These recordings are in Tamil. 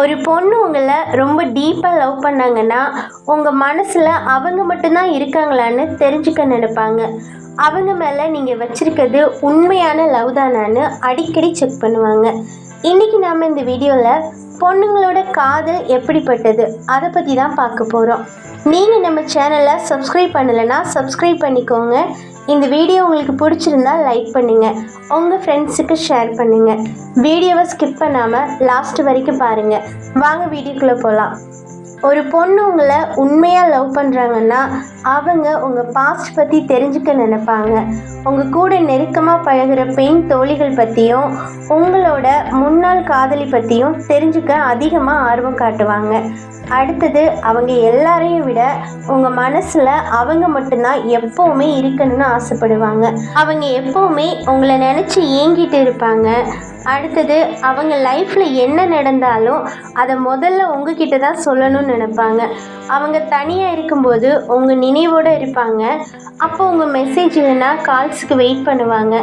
ஒரு பொண்ணு உங்களை ரொம்ப டீப்பாக லவ் பண்ணாங்கன்னா உங்கள் மனசில் அவங்க மட்டும்தான் இருக்காங்களான்னு தெரிஞ்சுக்க நினைப்பாங்க. அவங்க மேலே நீங்கள் வச்சுருக்கிறது உண்மையான லவ் தானான்னு அடிக்கடி செக் பண்ணுவாங்க. இன்றைக்கி நாம் இந்த வீடியோவில் பொண்ணுங்களோட காதல் எப்படிப்பட்டது அதை பற்றி தான் பார்க்க போகிறோம் நீங்கள் நம்ம சேனலை சப்ஸ்கிரைப் பண்ணலைன்னா சப்ஸ்கிரைப் பண்ணிக்கோங்க. இந்த வீடியோ உங்களுக்கு பிடிச்சிருந்தா லைக் பண்ணுங்கள் உங்கள் ஃப்ரெண்ட்ஸுக்கு ஷேர் பண்ணுங்கள் வீடியோவை ஸ்கிப் பண்ணாமல் லாஸ்ட் வரைக்கும் பாருங்கள் வாங்க வீடியோக்குள்ளே போகலாம் ஒரு பொண்ணு உங்களை உண்மையாக லவ் பண்ணுறாங்கன்னா அவங்க உங்கள் பாஸ்ட் பற்றி தெரிஞ்சுக்க நினைப்பாங்க. உங்கள் கூட நெருக்கமாக பழகுற பெண் தோழிகள் பற்றியும் உங்களோட முன்னாள் காதலி பற்றியும் தெரிஞ்சுக்க அதிகமாக ஆர்வம் காட்டுவாங்க. அடுத்தது அவங்க எல்லாரையும் விட உங்கள் மனசில் அவங்க மட்டும்தான் எப்போவுமே இருக்கணும்னு ஆசைப்படுவாங்க. அவங்க எப்போவுமே உங்களை நினச்சி ஏங்கிட்டு இருப்பாங்க. அடுத்தது அவங்க லைஃப்பில் என்ன நடந்தாலும் அதை முதல்ல உங்ககிட்ட தான் சொல்லணும்னு நினைப்பாங்க. அவங்க தனியாக இருக்கும்போது உங்கள் நினைவோடு இருப்பாங்க. அப்போ உங்கள் மெசேஜ் இல்லைன்னா கால்ஸுக்கு வெயிட் பண்ணுவாங்க.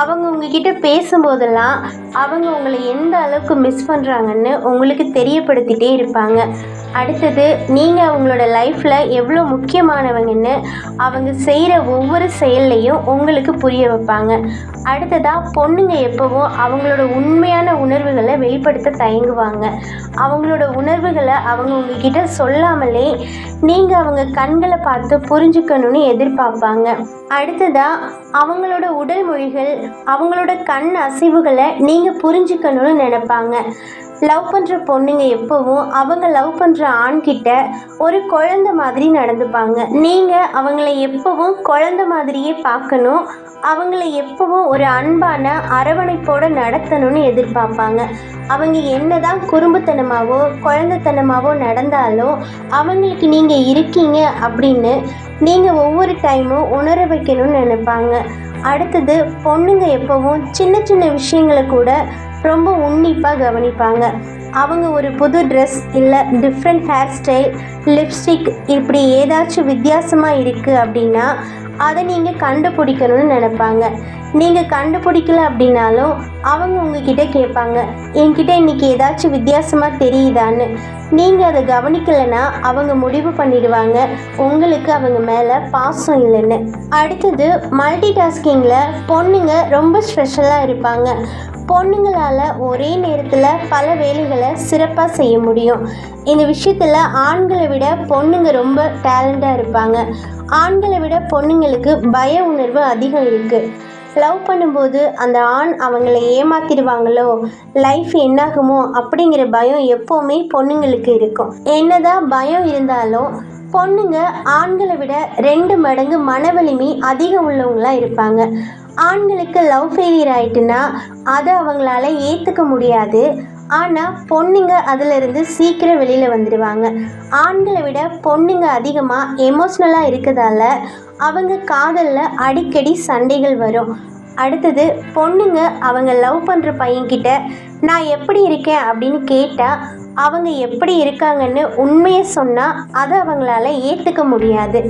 அவங்க உங்ககிட்ட பேசும்போதெல்லாம் அவங்க உங்களை எந்த அளவுக்கு மிஸ் பண்ணுறாங்கன்னு உங்களுக்கு தெரியப்படுத்திகிட்டே இருப்பாங்க. அடுத்தது நீங்கள் அவங்களோட லைஃப்பில் எவ்வளோ முக்கியமானவங்கன்னு அவங்க செய்கிற ஒவ்வொரு செயல்லையும் உங்களுக்கு புரிய வைப்பாங்க. அடுத்ததாக பொண்ணுங்க எப்போவும் அவங்களோட உண்மையான உணர்வுகளை வெளிப்படுத்த தயங்குவாங்க. அவங்களோட உணர்வுகளை அவங்க உங்ககிட்ட சொல்லாமலே நீங்கள் அவங்க கண்களை பார்த்து புரிஞ்சுக்கணும்னு எதிர்பார்ப்பாங்க. அடுத்ததாக அவங்களோட உடல் மொழிகள் அவங்களோட கண் அசைவுகளை நீங்கள் புரிஞ்சுக்கணும்னு நினைப்பாங்க. லவ் பண்ணுற பொண்ணுங்க எப்போவும் அவங்க லவ் பண்ணுற ஆண்கிட்ட ஒரு குழந்த மாதிரி நடந்துப்பாங்க. நீங்கள் அவங்கள எப்போவும் குழந்த மாதிரியே பார்க்கணும். அவங்கள எப்போவும் ஒரு அன்பான அரவணைப்போடு நடத்தணும்னு எதிர்பார்ப்பாங்க. அவங்க என்னதான் குறும்புத்தனமாவோ குழந்தைத்தனமாவோ நடந்தாலும் அவங்களுக்கு நீங்கள் இருக்கீங்க அப்படின்னு நீங்கள் ஒவ்வொரு டைமும் உணர வைக்கணும்னு நினைப்பாங்க. அடுத்தது பொண்ணுங்க எப்போவும் சின்ன சின்ன விஷயங்களை கூட ரொம்ப உன்னிப்பாக கவனிப்பாங்க. அவங்க ஒரு புது ட்ரெஸ் இல்லை டிஃப்ரெண்ட் ஹேர் ஸ்டைல் லிப்ஸ்டிக் இப்படி ஏதாச்சும் வித்தியாசமாக இருக்குது அப்படின்னா அதை நீங்கள் கண்டுபிடிக்கணும்னு நினைப்பாங்க. நீங்கள் கண்டுபிடிக்கல அப்படின்னாலும் அவங்க உங்ககிட்ட கேட்பாங்க. என்கிட்ட இன்னைக்கு ஏதாச்சும் வித்தியாசமாக தெரியுதான்னு. நீங்கள் அதை கவனிக்கலைன்னா அவங்க முடிவு பண்ணிடுவாங்க. உங்களுக்கு அவங்க மேலே பாசம் இல்லைன்னு. அடுத்தது மல்டி டாஸ்கிங்கில் பொண்ணுங்க ரொம்ப ஸ்பெஷலாக இருப்பாங்க. பொண்ணுங்களால் ஒரே நேரத்தில் பல வேலைகளை சிறப்பாக செய்ய முடியும். இந்த விஷயத்தில் ஆண்களை விட பொண்ணுங்க ரொம்ப டேலண்டாக இருப்பாங்க. ஆண்களை விட பொண்ணுங்களுக்கு பய உணர்வு அதிகம் இருக்குது லவ் பண்ணும்போது அந்த ஆண் அவங்கள ஏமாத்திடுவாங்களோ லைஃப் என்னாகுமோ அப்படிங்கிற பயம் எப்போவுமே பொண்ணுங்களுக்கு இருக்கும். என்னதான் பயம் இருந்தாலும் பொண்ணுங்க ஆண்களை விட ரெண்டு மடங்கு மன வலிமை அதிகம் உள்ளவங்களாக இருப்பாங்க. ஆண்களுக்கு லவ் ஃபெயிலியர் ஆயிட்டுன்னா அதை அவங்களால ஏற்றுக்க முடியாது. ஆனால் பொண்ணுங்க அதிலிருந்து சீக்கிரம் வெளியில் வந்துடுவாங்க ஆண்களை விட பொண்ணுங்க அதிகமாக எமோஷ்னலாக இருக்கிறதால அவங்க காதலில் அடிக்கடி சண்டைகள் வரும். அடுத்தது பொண்ணுங்க அவங்க லவ் பண்ணுற பையன்கிட்ட நான் எப்படி இருக்கேன்? அப்படின்னு கேட்டால் அவங்க எப்படி இருக்காங்கன்னு உண்மையை சொன்னால் அதை அவங்களால ஏற்றுக்க முடியாது.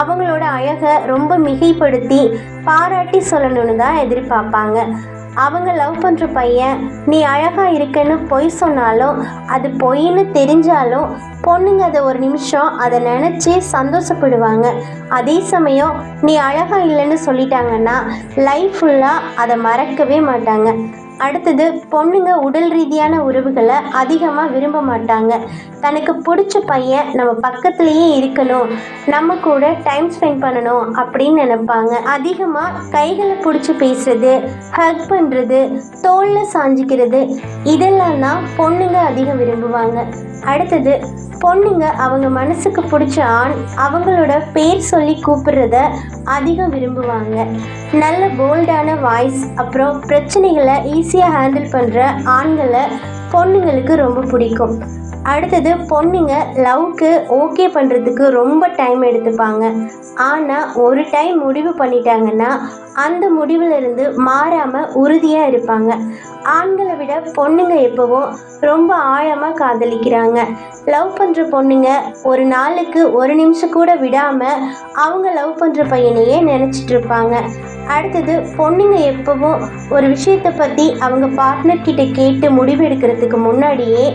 அவங்களோட அழகை ரொம்ப மிகைப்படுத்தி பாராட்டி சொல்லணும்னு தான் எதிர்பார்ப்பாங்க. அவங்க லவ் பண்ணுற பையன் நீ அழகாக இருக்கன்னு பொய் சொன்னாலும் அது பொய்ன்னு தெரிஞ்சாலும் பொண்ணுங்க அதை ஒரு நிமிஷம் அதை நினச்சி சந்தோஷப்படுவாங்க. அதே சமயம் நீ அழகாக இல்லைன்னு சொல்லிட்டாங்கன்னா லைஃப் ஃபுல்லாக அதை மறக்கவே மாட்டாங்க. அடுத்தது பொண்ணுங்க உடல் ரீதியான உறவுகளை அதிகமாக விரும்ப மாட்டாங்க. தனக்கு பிடிச்ச பையன் நம்ம பக்கத்துலேயே இருக்கணும். நம்ம கூட டைம் ஸ்பெண்ட் பண்ணணும் அப்படின்னு நினைப்பாங்க. அதிகமாக கைகளை பிடிச்சி பேசுறது ஹக் பண்ணுறது தோளில் சாஞ்சிக்கிறது இதெல்லாம் தான் பொண்ணுங்க அதிகம் விரும்புவாங்க. அடுத்தது பொண்ணுங்க அவங்க மனசுக்கு பிடிச்ச ஆண் அவங்களோட பேர் சொல்லி கூப்பிடுறத அதிகம் விரும்புவாங்க. நல்ல போல்டான வாய்ஸ் அப்புறம் பிரச்சனைகளை ஈஸியாக ஹேண்டில் பண்ணுற ஆண்களை பொண்ணுங்களுக்கு ரொம்ப பிடிக்கும். அடுத்தது பொண்ணுங்க லவ்க்கு ஓகே பண்ணுறதுக்கு ரொம்ப டைம் எடுத்துப்பாங்க. ஆனால் ஒரு டைம் முடிவு பண்ணிட்டாங்கன்னா அந்த முடிவிலிருந்து மாறாமல் உறுதியாக இருப்பாங்க. ஆண்களை விட பொண்ணுங்க எப்போவும் ரொம்ப ஆழமாக காதலிக்கிறாங்க. லவ் பண்ணுற பொண்ணுங்க ஒரு நாளுக்கு ஒரு நிமிஷம் கூட விடாமல் அவங்க லவ் பண்ணுற பையனையே நினச்சிட்டு இருப்பாங்க. அடுத்தது பொண்ணுங்க எப்போவும் ஒரு விஷயத்தை பற்றி அவங்க பார்ட்னர் கிட்ட கேட்டு முடிவு எடுக்கிறதுக்கு முன்னாடியே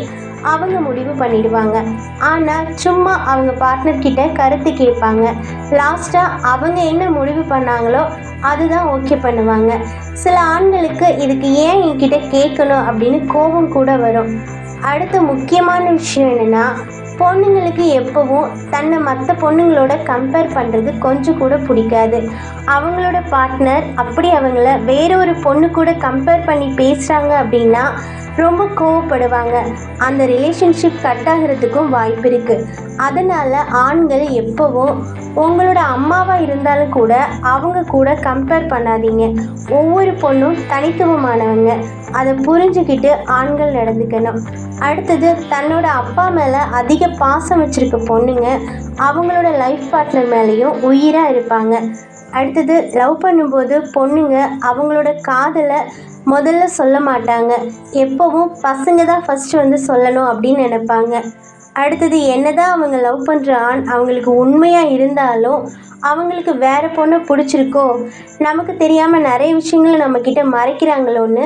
அவங்க முடிவு பண்ணிடுவாங்க. ஆனால் சும்மா அவங்க பார்ட்னர் கிட்ட கருத்து கேட்பாங்க. லாஸ்ட்டாக அவங்க என்ன முடிவு பண்ணாங்களோ அதுதான் ஓகே பண்ணுவாங்க. சில ஆண்களுக்கு இதுக்கு ஏன் என்கிட்ட கேட்கணும் அப்படின்னு கோபம் கூட வரும். அடுத்த முக்கியமான விஷயம் என்னென்னா பொண்ணுங்களுக்கு எப்போவும் தன்னை மற்ற பொண்ணுங்களோட கம்பேர் பண்ணுறது கொஞ்சம் கூட பிடிக்காது. அவங்களோட பார்ட்னர் அப்படி அவங்கள வேற ஒரு பொண்ணு கூட கம்பேர் பண்ணி பேசுகிறாங்க அப்படின்னா ரொம்ப கோவப்படுவாங்க. அந்த ரிலேஷன்ஷிப் கட் ஆகிறதுக்கும் வாய்ப்பு இருக்குது அதனால் ஆண்கள் எப்போவும் உங்களோட அம்மாவாக இருந்தாலும் கூட அவங்க கூட கம்பேர் பண்ணாதீங்க. ஒவ்வொரு பொண்ணும் தனித்துவமானவங்க. அதை புரிஞ்சுக்கிட்டு ஆண்கள் நடந்துக்கணும். அடுத்தது தன்னோட அப்பா மேலே அதிக பாசம் வச்சுருக்க பொண்ணுங்க அவங்களோட லைஃப் பார்ட்னர் மேலேயும் உயிராக இருப்பாங்க. அடுத்தது லவ் பண்ணும்போது பொண்ணுங்க அவங்களோட காதலை முதல்ல சொல்ல மாட்டாங்க. எப்போவும் பசங்க தான் ஃபஸ்ட்டு வந்து சொல்லணும் அப்படின்னு நினைப்பாங்க. அடுத்தது என்னதான் அவங்க லவ் பண்ணுற ஆண் அவங்களுக்கு உண்மையாக இருந்தாலும் அவங்களுக்கு வேறு பொண்ணை பிடிச்சிருக்கோ? நமக்கு தெரியாமல் நிறைய விஷயங்களை நம்மக்கிட்ட மறைக்கிறாங்களோன்னு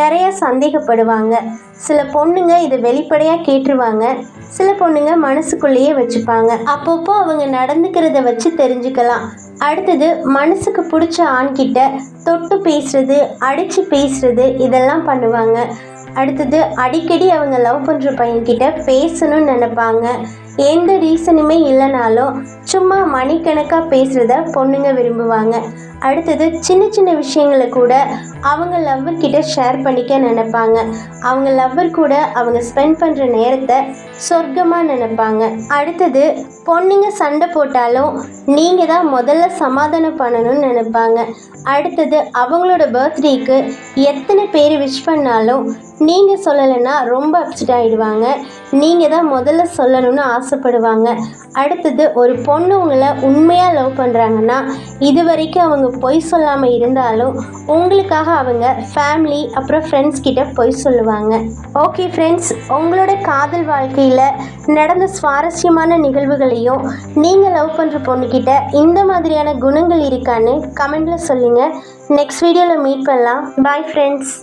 நிறையா சந்தேகப்படுவாங்க. சில பொண்ணுங்க இதை வெளிப்படையாக கேட்டுருவாங்க. சில பொண்ணுங்க மனசுக்குள்ளேயே வச்சுப்பாங்க. அப்பப்போ அவங்க நடந்துக்கிறத வச்சு தெரிஞ்சுக்கலாம். அடுத்தது மனசுக்கு பிடிச்ச ஆண்கிட்ட தொட்டு பேசுறது அடித்து பேசுறது இதெல்லாம் பண்ணுவாங்க. அடுத்தது அடிக்கடி அவங்க லவ் பண்ணுற பையன்கிட்ட பேசணும்னு நினைப்பாங்க. எந்த ரீசனுமே இல்லைனாலும் சும்மா மணிக்கணக்காக பேசுகிறத பொண்ணுங்க விரும்புவாங்க. அடுத்தது சின்ன சின்ன விஷயங்களை கூட அவங்க லவ்வர்கிட்ட ஷேர் பண்ணிக்க நினைப்பாங்க. அவங்க லவ்வர் கூட அவங்க ஸ்பெண்ட் பண்ணுற நேரத்தை சொர்க்கமாக நினைப்பாங்க. அடுத்தது பொண்ணுங்க சண்டை போட்டாலும் நீங்கள் தான் முதல்ல சமாதானம் பண்ணணும்னு நினைப்பாங்க. அடுத்தது அவங்களோட பர்த்டேக்கு எத்தனை பேர் விஷ் பண்ணாலும் நீங்கள் சொல்லலைன்னா ரொம்ப அப்செட் ஆகிடுவாங்க நீங்கள் தான் முதல்ல சொல்லணும்னு ஆசைப்படுவாங்க. அடுத்தது ஒரு பொண்ணு உங்களை உண்மையாக லவ் பண்ணுறாங்கன்னா இது வரைக்கும் அவங்க பொய் சொல்லாமல் இருந்தாலும் உங்களுக்காக அவங்க ஃபேமிலி அப்புறம் ஃப்ரெண்ட்ஸ் கிட்ட பொய் சொல்லுவாங்க. ஓகே ஃப்ரெண்ட்ஸ் உங்களோட காதல் வாழ்க்கையில் நடந்த சுவாரஸ்யமான நிகழ்வுகளையும் நீங்கள் லவ் பண்ணுற பொண்ணுக்கிட்ட இந்த மாதிரியான குணங்கள் இருக்கான்னு கமெண்டில் சொல்லுங்கள் நெக்ஸ்ட் வீடியோவில் மீட் பண்ணலாம். Bye friends